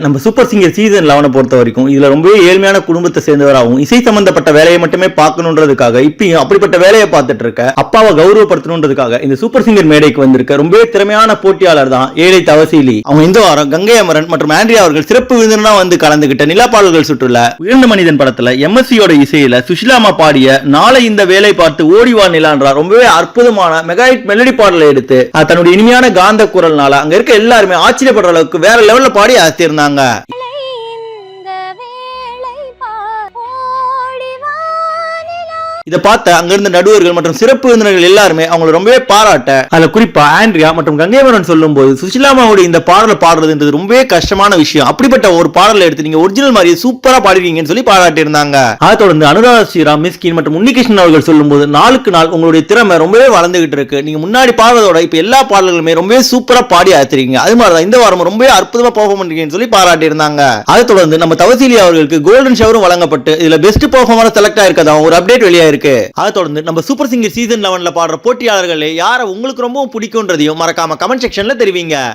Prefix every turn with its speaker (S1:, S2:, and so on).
S1: நம்ம super singer season லெவனை பொறுத்த வரைக்கும் இதில் ரொம்பவே ஏழ்மையான குடும்பத்தை சேர்ந்தவராகவும் இசை சம்பந்தப்பட்ட வேலையை மட்டுமே பார்க்கணுன்றதுக்காக இப்பயும் அப்படிப்பட்ட வேலையை பார்த்துட்டு இருக்க அப்பாவை கௌரவப்படுத்தணுன்றதுக்காக இந்த சூப்பர் சிங்கர் மேடைக்கு வந்திருக்க ரொம்பவே திறமையான போட்டியாளர் தான் ஏழை தவசீலி. அவங்க இந்த வாரம் கங்கை அமரன் மற்றும் ஆண்ட்ரியா அவர்கள் சிறப்பு விருந்தினா வந்து கலந்துகிட்ட நிலா பாடல்கள் சுற்றுல உயர்ந்த மனிதன் படத்துல எம்எஸ்சியோட இசையில சுஷிலாமா பாடிய நாளை இந்த வேலை பார்த்து ஓடிவா நிலான்றா ரொம்பவே அற்புதமான மெகாஹிட் மெலடி பாடலை எடுத்து தன்னுடைய இனிமையான காந்த குரல்னால அங்க இருக்க எல்லாருமே ஆச்சரியப்படுற அளவுக்கு வேற லெவல்ல பாடி ஆசியிருந்தாங்க
S2: இந்த
S1: இதை பார்த்த அங்கிருந்த நடுவர்கள் மற்றும் சிறப்பு விருந்தினர்கள் எல்லாருமே அவங்களை ரொம்பவே பாராட்ட அதுல குறிப்பா ஆண்ட்ரியா மற்றும் கங்கைவரன் சொல்லும்போது சுஷிலாமாவுடைய இந்த பாடலை பாடுறதுன்றது ரொம்பவே கஷ்டமான விஷயம். அப்படிப்பட்ட ஒரு பாடலை எடுத்து நீங்க ஒரிஜினல் மாதிரியே சூப்பரா பாடிருக்கீங்கன்னு சொல்லி பாராட்டி இருந்தாங்க அதை தொடர்ந்து அனுராதா ஸ்ரீராம் மிஸ்கின் மற்றும் உன்னிகிருஷ்ணன் அவர்கள் சொல்லும்போது நாளுக்கு நாள் உங்களுடைய திறமை ரொம்பவே வளர்ந்துகிட்டு இருக்கு. நீங்க முன்னாடி பாடுறதோட இப்ப எல்லா பாடல்களுமே ரொம்பவே சூப்பரா பாடி ஆத்திருக்கீங்க அது மாதிரிதான் இந்த வாரம் ரொம்பவே அற்புதமா பர்ஃபார்ம் பண்றீங்கன்னு சொல்லி பாராட்டியிருந்தாங்க. அதை தொடர்ந்து நம்ம தவசீலி அவர்களுக்கு கோல்டன் ஷவரும் வழங்கப்பட்டு இதுல பெஸ்ட் பர்ஃபார்மர் செலக்ட் ஆயிருக்கதா ஒரு அப்டேட் வெளியாயிருக்கு. அதை தொடர்ந்து நம்ம சூப்பர் சிங்கர் சீசன் லெவன்ல பாடுற போட்டியாளர்கள் யாரை உங்களுக்கு ரொம்பவும் பிடிக்கும்ன்றதையும் மறக்காம கமெண்ட் செக்ஷன்ல தெரிவிங்க.